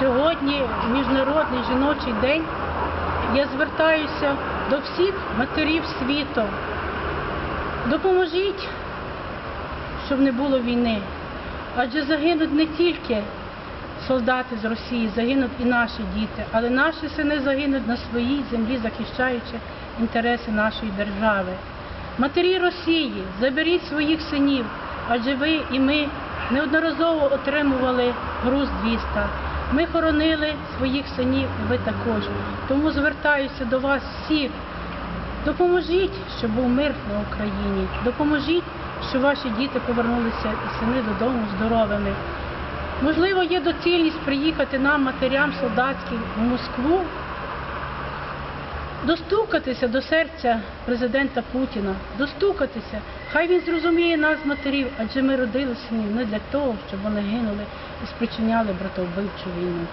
сьогодні Міжнародний жіночий день. Я звертаюся до всіх матерів світу. Допоможіть, щоб не було війни. Адже загинуть не тільки солдати з Росії, загинуть і наші діти, але наші сини загинуть на своїй землі, захищаючи інтереси нашої держави. Матері Росії, заберіть своїх синів, адже ви і ми неодноразово отримували груз 200. Ми хоронили своїх синів, ви також. Тому звертаюся до вас всіх. Допоможіть, щоб був мир на Україні. Допоможіть, щоб ваші діти повернулися і сини додому здоровими. Можливо, є доцільність приїхати нам, матерям солдатським, в Москву, достукатися до серця президента Путіна, достукатися. Хай він зрозуміє нас, матерів, адже ми родилися не для того, щоб вони гинули і спричиняли братовбивчу війну.